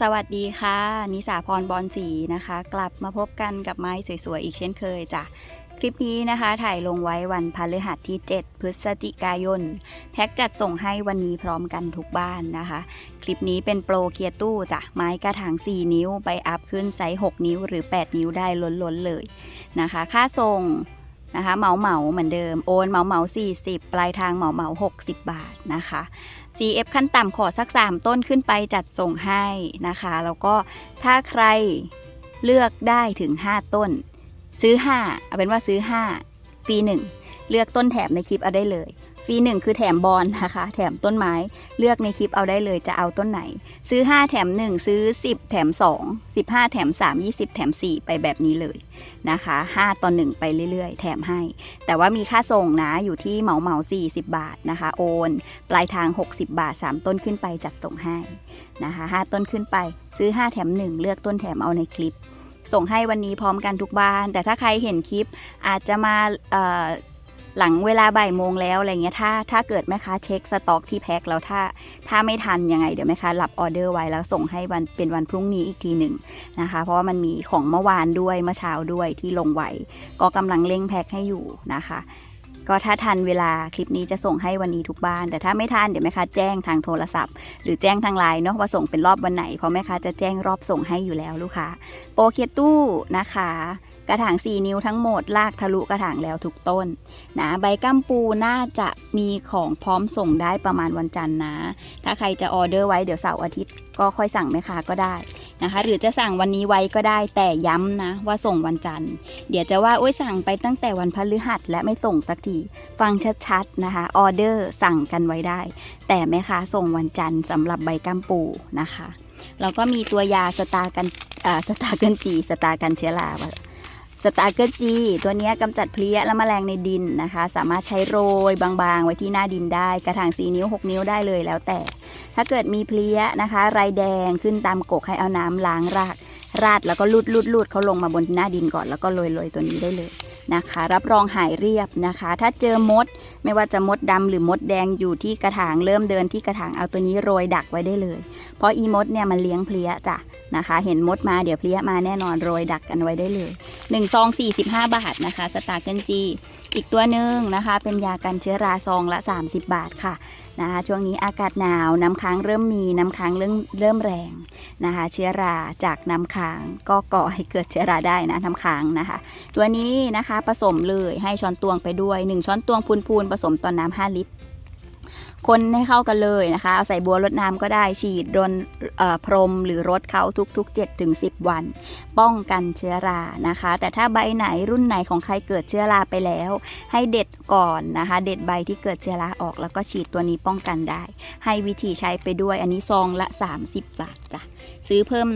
สวัสดีค่ะ นิสาพรบอลสีนะคะ กลับมาพบกันกับไม้สวยๆ อีกเช่นเคยจ้ะ คลิปนี้นะคะถ่ายลงไว้วันพฤหัสที่ 7 พฤศจิกายน แพ็กจัดส่งให้วันนี้พร้อมกันทุกบ้านนะคะ คลิปนี้เป็นโปรเคียตู้จ้ะ ไม้กระถาง 4 นิ้ว ไปอัพขึ้นไซส์ 6 นิ้วหรือ 8 นิ้วได้ล้นๆเลยนะคะ ค่าส่ง นะคะเหมาเหมาเหมือนเดิมโอนเหมาเหมา40 ปลายทางเหมาเหมา60 บาทนะคะ CF ขั้นต่ำขอสัก 3 ต้นขึ้นไปจัดส่งให้นะคะ แล้วก็ถ้าใครเลือกได้ถึง 5 ต้น ซื้อ 5 เอาเป็นว่าซื้อ 5 ฟรี 1 เลือกต้นแถมในคลิปเอาได้เลย ฟรี1คือแถมบอลนะคะ แถมต้นไม้เลือกในคลิปเอาได้เลยจะเอาต้นไหน ซื้อ 5 แถม 1 ซื้อ 10 แถม 2 15 แถม 3 20 แถม 4 ไปแบบนี้เลยนะคะ 5ต่อ1ไปเรื่อยๆ แถมให้ แต่ว่ามีค่าส่งนะอยู่ที่เหมาเหมา40 บาทนะคะ โอน ปลายทาง 60 บาท 3 ต้นขึ้นไปจัดส่งให้นะคะ5ต้นขึ้นไปซื้อ 5 แถม 1 เลือกต้นแถมเอาในคลิปส่งให้วันนี้พร้อมกันทุกบ้าน แต่ถ้าใครเห็นคลิปอาจจะมา หลังเวลาบ่ายโมงแล้วอะไรเงี้ยถ้าถ้าเกิดแม่ค้าเช็คสต็อกที่แพ็คแล้วถ้าถ้าไม่ทันยังไงเดี๋ยวแม่ค้ารับออเดอร์ไว้แล้วส่งให้วันเป็นวันพรุ่งนี้อีกทีหนึ่งนะคะ เพราะว่ามันมีของเมื่อวานด้วยเมื่อเช้าด้วยที่ลงไว้ก็กำลังเร่งแพ็คให้อยู่นะคะ ก็ถ้าทันเวลาคลิปนี้จะส่งให้วันนี้ทุกบ้าน แต่ถ้าไม่ทันเดี๋ยวแม่ค้าแจ้งทางโทรศัพท์ หรือแจ้งทางไลน์เนาะว่าส่งเป็นรอบวันไหนเพราะแม่ค้าจะแจ้งรอบส่งให้อยู่แล้วลูกค้าโปเคียตู้นะคะ กระถาง 4 นิ้วทั้งหมดลากทะลุกระถางแล้วทุกต้นนะใบกัมปูน่าจะมีของพร้อมส่งได้ประมาณวันจันทร์นะ ถ้าใครจะออเดอร์ไว้เดี๋ยวเสาร์อาทิตย์ ก็ค่อยสั่งแม่ค้าก็ได้นะคะ หรือจะสั่งวันนี้ไว้ก็ได้แต่ย้ำนะว่าส่งวันจันทร์ เดี๋ยวจะว่าโอ้ยสั่งไปตั้งแต่วันพฤหัสและไม่ส่งสักทีฟังชัดๆนะคะออเดอร์สั่งกันไว้ได้ แต่แม่ค้าส่งวันจันทร์สำหรับใบกัมปูนะคะแล้วก็มีตัวยาสตากันสตาเกันจีสตากันเชื้อรา สตาร์เกอร์จีตัวนี้กำจัดเพลี้ยและแมลงในดินนะคะ สามารถใช้โรยบางๆ ไว้ที่หน้าดินได้ กระถาง 4 นิ้ว 6 นิ้วได้เลยแล้วแต่ ถ้าเกิดมีเพลี้ยนะคะไรแดงขึ้นตามกกให้เอาน้ำล้างราก ราดแล้วก็ลูดลูดลูดเขาลงมาบนหน้าดินก่อนแล้วก็โรยโรยตัวนี้ได้เลย นะคะ รับรองหายเรียบนะคะ ถ้าเจอมด ไม่ว่าจะมดดำหรือมดแดงอยู่ที่กระถางเริ่มเดินที่กระถางเอาตัวนี้โรยดักไว้ได้เลย เพราะอีมดเนี่ยมันเลี้ยงเพลี้ยจ้ะนะคะ เห็นมดมาเดี๋ยวเพลี้ยมาแน่นอนโรยดักกันไว้ได้เลย1ซอง45 บาทนะคะ สตาร์เกิลจีอีกตัวหนึ่งนะคะ เป็นยากันเชื้อราซองละ 30 บาทค่ะนะคะช่วงนี้อากาศหนาวน้ำค้างเริ่มมีน้ำค้างเริ่มเริ่มแรงนะคะ เชื้อราจากน้ำค้างก็ก่อให้เกิดเชื้อราได้นะน้ำค้างนะคะ ตัวนี้นะคะผสมเลยให้ช้อนตวงไปด้วย 1 ช้อนตวงพูนๆผสมต่อนน้ำ5ลิตร คนให้เข้ากันเลยนะคะ เอาใส่บัวรดน้ำก็ได้ฉีดโดนพรมหรือรดเขาทุก ๆ 7-10 วัน ป้องกันเชื้อรานะคะ แต่ถ้าใบไหนรุ่นไหนของใครเกิดเชื้อราไปแล้ว ให้เด็ดก่อนนะคะ เด็ดใบที่เกิดเชื้อราออกแล้วก็ฉีดตัวนี้ป้องกันได้ ให้วิธีใช้ไปด้วยอันนี้ซองละ 30 บาทจ้ะ ซื้อเพิ่ม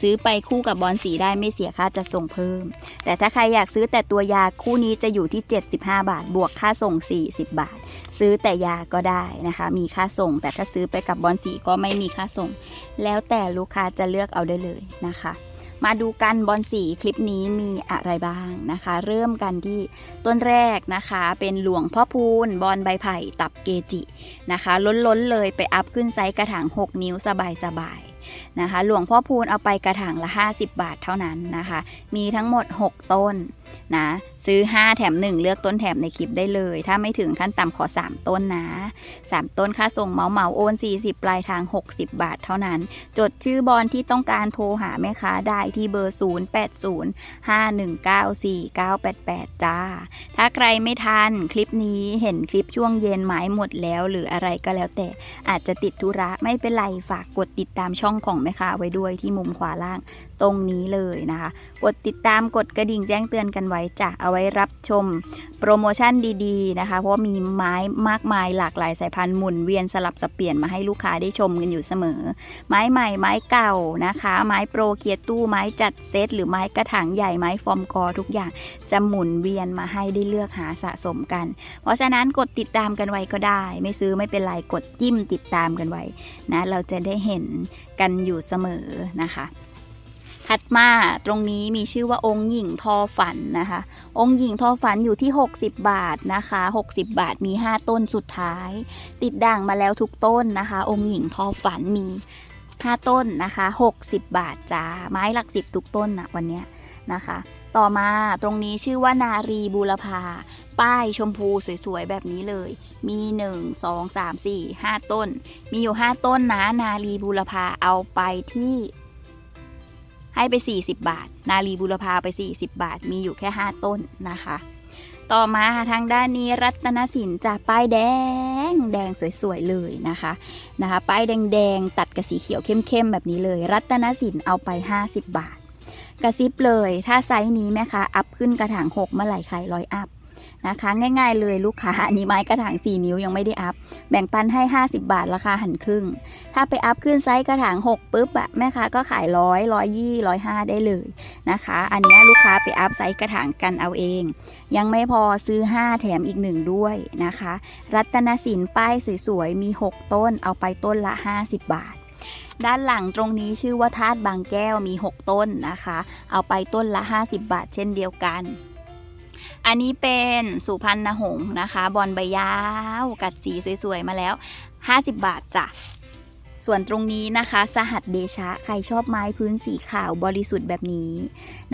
ซื้อไปคู่กับบอลสีได้ไม่เสียค่าจะส่งเพิ่ม แต่ถ้าใครอยากซื้อแต่ตัวยาคู่นี้จะอยู่ที่ 75 บาท บวกค่าส่ง 40 บาท ซื้อแต่ยาก็ได้นะคะ มีค่าส่ง แต่ถ้าซื้อไปกับบอลสีก็ไม่มีค่าส่ง แล้วแต่ลูกค้าจะเลือกเอาได้เลยนะคะ มาดูกันบอลสีคลิปนี้มีอะไรบ้างนะคะ เริ่มกันที่ต้นแรกนะคะ เป็นหลวงพ่อพูนบอลใบไผ่ตับเกจินะคะ ล้นๆเลยไปอัพขึ้นไซส์กระถาง 6 นิ้วสบายๆ นะคะ หลวงพ่อพูนเอาไปกระถางละ 50 บาทเท่านั้นนะคะ มีทั้งหมด 6 ต้น นะ ซื้อ 5 แถม 1 เลือกต้นแถมในคลิปได้เลย ถ้าไม่ถึงขั้นต่ำขอ 3 ต้นนะ 3 ต้นค่าส่งเหมาเหมาโอน 40 ปลายทาง 60 บาทเท่านั้น จดชื่อบอลที่ต้องการโทรหาแม่ค้าได้ที่เบอร์ 0805194988 จ้า ถ้าใครไม่ทันคลิปนี้เห็นคลิปช่วงเย็นไม้หมดแล้ว หรืออะไรก็แล้วแต่อาจจะติดธุระไม่เป็นไรฝากกดติดตามช่องของแม่ค้าไว้ด้วยที่มุมขวาล่างตรงนี้เลยนะคะ กดติดตามกดกระดิ่งแจ้งเตือนกันไว้จ้ะเอาไว้รับชมโปรโมชั่นดีๆนะคะ เพราะว่ามีไม้มากมายหลากหลายสายพันธุ์หมุนเวียนสลับสับเปลี่ยนมาให้ลูกค้าได้ชมกันอยู่เสมอ ไม้ใหม่ไม้เก่านะคะ ไม้โปรเคียตู้ไม้จัดเซตหรือไม้กระถางใหญ่ไม้ฟอร์มกอทุกอย่างจะหมุนเวียนมาให้ได้เลือกหาสะสมกัน เพราะฉะนั้นกดติดตามกันไว้ก็ได้ ไม่ซื้อไม่เป็นไรกดจิ้มติดตามกันไว้นะเราจะได้เห็นกันอยู่เสมอนะคะ ถัดมาตรงนี้มีชื่อว่าองค์หญิงทอฝันนะคะ องค์หญิงทอฝันอยู่ที่ 60 บาทนะคะ 60 บาทมี 5 ต้นสุดท้าย ติดด่างมาแล้วทุกต้นนะคะ องค์หญิงทอฝันมี 5 ต้นนะคะ 60 บาทจ้าไม้หลักสิบทุกต้นนะวันนี้นะคะ ต่อมาตรงนี้ชื่อว่านารีบูรพาป้ายชมพูสวยๆ แบบนี้เลย มี 1 2 3 4 5 ต้น มีอยู่ 5 ต้นนะ นารีบูรพาเอาไปที่ ให้ไป 40 บาท นาลีบุรพาไป 40 บาท มีอยู่แค่ 5 ต้นนะคะ ต่อมาทางด้านนี้รัตนสินจากป้ายแดงแดงสวยๆเลยนะคะนะคะป้ายแดงๆตัดกับสีเขียวเข้มๆแบบนี้เลย รัตนสินเอาไป 50 บาท กระซิบเลยถ้าไซส์นี้แม่คะอัพขึ้นกระถาง 6 เมื่อไหร่ขายร้อยอัพ นะคะ ง่าย ๆ เลยลูกค้าอันนี้ไม้กระถาง 4 นิ้วยังไม่ได้อัพ แบ่งปันให้ 50 บาทราคาหันครึ่ง ถ้าไปอัพขึ้นไซส์กระถาง 6ปุ๊บอะแม่ค้าก็ขายร้อยร้อยยี่ร้อยห้าได้เลยนะคะ อันนี้ลูกค้าไปอัพไซส์กระถางกันเอาเอง ยังไม่พอซื้อ 5 แถมอีก1ด้วยนะคะ รัตนสินป้ายสวยๆมี 6 ต้นเอาไปต้นละ 50 บาทด้านหลังตรงนี้ชื่อว่าธาตุบางแก้วมี 6 ต้นนะคะ เอาไปต้นละ 50 บาทเช่นเดียวกัน อันนี้เป็นสุพรรณหงนะคะ บอลใบยาวกัดสีสวยๆ มาแล้ว 50 บาทจ้ะ ส่วนตรงนี้นะคะ สหัสเดชะ ใครชอบไม้พื้นสีขาวบริสุทธิ์แบบนี้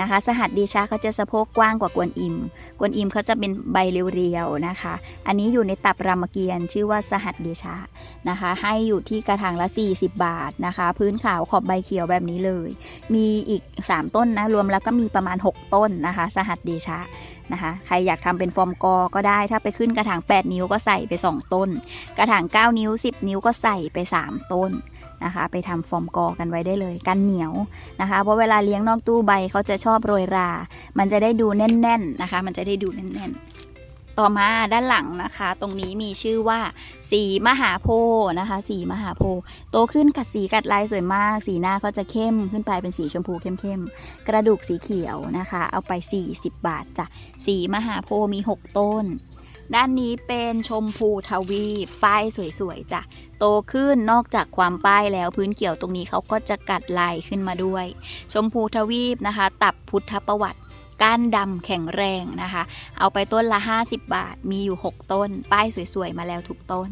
นะคะ สหัสเดชะเขาจะสะโพกกว้างกว่ากวนอิม กวนอิมเขาจะเป็นใบเรียวๆนะคะ อันนี้อยู่ในตับรามเกียรติ์ชื่อว่าสหัสเดชะนะคะ ให้อยู่ที่กระถางละ 40 บาทนะคะ พื้นขาวขอบใบเขียวแบบนี้เลย มีอีก 3 ต้นนะ รวมแล้วก็มีประมาณ 6 ต้นนะคะ สหัสเดชะ นะคะ ใครอยากทำเป็นฟอร์มกอก็ได้ ถ้าไปขึ้นกระถาง 8 นิ้วก็ใส่ไป 2 ต้น กระถาง 9 นิ้ว 10 นิ้วก็ใส่ไป 3 ต้นนะคะ ไปทำฟอร์มกอกันไว้ได้เลย กันเหนียวนะคะ เพราะเวลาเลี้ยงนอกตู้ใบเขาจะชอบโรยรา มันจะได้ดูแน่น ๆนะคะ มันจะได้ดูแน่นๆ ต่อมาด้านหลังนะคะ ตรงนี้มีชื่อว่า สีมหาโพธิ์นะคะ สีมหาโพธิ์โตขึ้นกัดสีกัดลายสวยมาก สีหน้าก็จะเข้มขึ้นไปเป็นสีชมพูเข้มๆ กระดูกสีเขียวนะคะ เอาไป 40 บาทจ้ะสีมหาโพธิ์มี 6 ต้น ด้านนี้เป็นชมพูทวีปป้ายสวยๆจ้ะโตขึ้นนอกจากความป้ายแล้วพื้นเขียวตรงนี้เขาก็จะกัดลายขึ้นมาด้วย ชมพูทวีปนะคะ ตับพุทธประวัติ ก้านดำแข็งแรงนะคะ เอาไปต้นละ 50 บาท มีอยู่ 6 ต้น ป้ายสวยๆ มาแล้วทุกต้น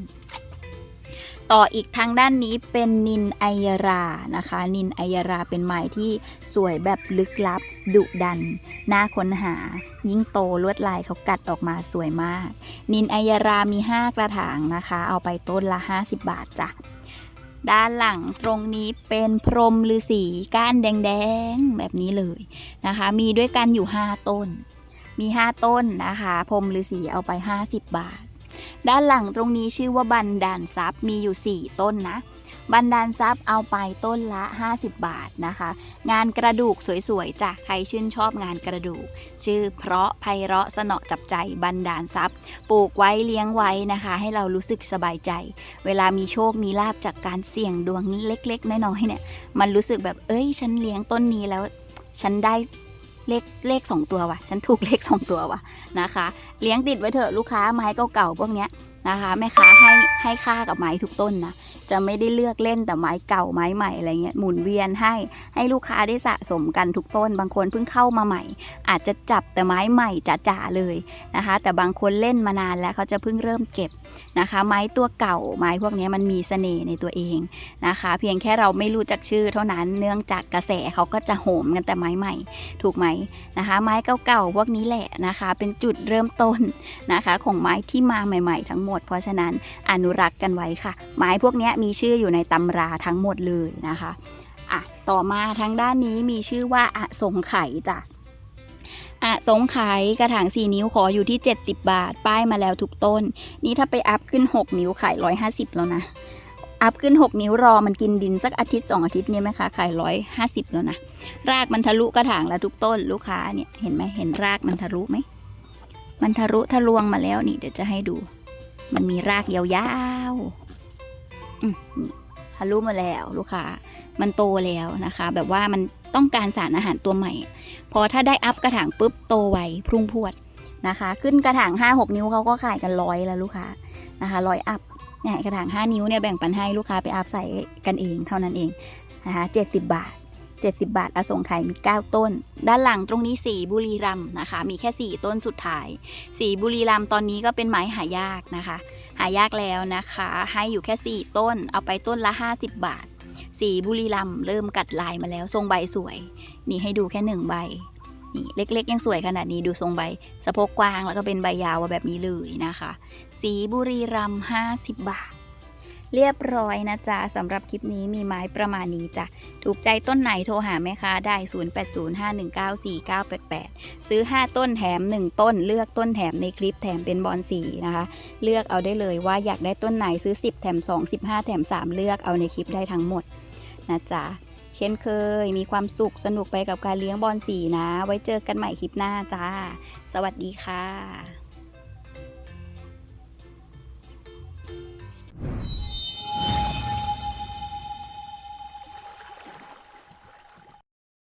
ต่ออีกทางด้านนี้เป็นนินไอยรานะคะ นินไอยราเป็นไม้ที่สวยแบบลึกลับ ดุดัน น่าค้นหา ยิ่งโตลวดลายเขากัดออกมาสวยมาก นินไอยรามี 5 กระถางนะคะ เอาไปต้นละ 50 บาทจ้ะ ด้านหลังตรงนี้เป็นพรมฤาษีก้านแดงๆแบบนี้เลยนะคะ มีด้วยกันอยู่ 5 ต้น มี 5 ต้นนะคะ พรมฤาษีเอาไป 50 บาท ด้านหลังตรงนี้ชื่อว่าบันดาลทรัพย์มีอยู่ 4 ต้นนะ บันดาลทรัพย์เอาไปต้นละ 50 บาทนะคะ งานกระดูกสวยๆจ้ะใครชื่นชอบงานกระดูก ชื่อเพราะไพเราะสนอจับใจบันดาลทรัพย์ ปลูกไว้เลี้ยงไว้นะคะ ให้เรารู้สึกสบายใจ เวลามีโชคมีลาบจากการเสี่ยงดวงเล็ก ๆน้อยๆเนี่ยมันรู้สึกแบบเอ้ย ฉันเลี้ยงต้นนี้แล้ว ฉันได้เลขเลขสองตัวว่ะ ฉันถูกเลขสองตัวว่ะนะคะ เลี้ยงติดไว้เถอะลูกค้าไม้เก่าๆพวกเนี้ย นะคะแม่ค้าให้ให้ค่ากับไม้ทุกต้นนะจะไม่ได้เลือกเล่นแต่ไม้เก่าไม้ใหม่อะไรเงี้ยหมุนเวียนให้ให้ลูกค้าได้สะสมกันทุกต้น บางคนเพิ่งเข้ามาใหม่ อาจจะจับแต่ไม้ใหม่จ๋าๆเลยนะคะ แต่บางคนเล่นมานานแล้วเขาจะเพิ่งเริ่มเก็บนะคะ ไม้ตัวเก่าไม้พวกนี้มันมีเสน่ห์ในตัวเองนะคะ เพียงแค่เราไม่รู้จักชื่อเท่านั้นเนื่องจากกระแสเขาก็จะโหมกันแต่ไม้ใหม่ ถูกไหมนะคะ ไม้เก่าๆพวกนี้แหละนะคะ เป็นจุดเริ่มต้นนะคะ ของไม้ที่มาใหม่ ๆ ทั้งหมดเพราะฉะนั้นอนุรักษ์กันไว้ค่ะ ไม้พวกนี้มีชื่ออยู่ในตำราทั้งหมดเลยนะคะอะต่อมาทางด้านนี้มีชื่อว่าอะสงไขจ้ะอะสงไขกระถาง 4 นิ้วขออยู่ที่ 70 บาท ป้ายมาแล้วทุกต้น นี่ถ้าไปอัพขึ้น 6 นิ้วขาย 150 แล้วนะ อัพขึ้น 6 นิ้วรอมันกินดินสักอาทิตย์สองอาทิตย์เนี่ยไหมคะขาย 150 แล้วนะ รากมันทะลุกระถางแล้วทุกต้นลูกค้าเนี่ยเห็นไหมเห็นรากมันทะลุไหม มันทะลุทะลวงมาแล้วนี่เดี๋ยวจะให้ดู มันมีรากยาวๆอืมนี่ทะลุมาแล้วลูกค้า มันโตแล้วนะคะ แบบว่ามันต้องการสารอาหารตัวใหม่ พอถ้าได้อัพกระถางปุ๊บโตไวพรุ่งพรวดนะคะ ขึ้นกระถาง 5 6 นิ้วเขาก็ขายกันร้อยแล้วลูกค้านะคะร้อยอัพเนี่ยกระถาง 5 นิ้วเนี่ยแบ่งปันให้ลูกค้าไปอัพใส่กันเองเท่านั้นเองนะคะ70 บาท 70 บาทอสงไข่มี 9 ต้น ด้านหลังตรงนี้สีบุรีรัมนะคะ มีแค่ 4 ต้นสุดท้าย สีบุรีรัมตอนนี้ก็เป็นไม้หายากนะคะ หายากแล้วนะคะ ให้อยู่แค่ 4 ต้น เอาไปต้นละ 50 บาท สีบุรีรัมเริ่มกัดลายมาแล้วทรงใบสวย นี่ให้ดูแค่หนึ่งใบ นี่เล็กๆ ยังสวยขนาดนี้ดูทรงใบ สะโพกกว้างแล้วก็เป็นใบยาวแบบนี้เลยนะคะ สีบุรีรัม50 บาท เรียบร้อยนะจ๊ะสำหรับคลิปนี้มีไม้ประมาณนี้จ้ะ ถูกใจต้นไหนโทรหาแม่ค้าได้ 0805194988 ซื้อ 5 ต้นแถม 1 ต้น เลือกต้นแถมในคลิปแถมเป็นบอลสีนะคะ เลือกเอาได้เลยว่าอยากได้ต้นไหนซื้อ 10 แถม 2 15 แถม 3 เลือกเอาในคลิปได้ทั้งหมดนะจ๊ะเช่นเคยมีความสุขสนุกไปกับการเลี้ยงบอลสีนะ ไว้เจอกันใหม่คลิปหน้าจ้า สวัสดีค่ะ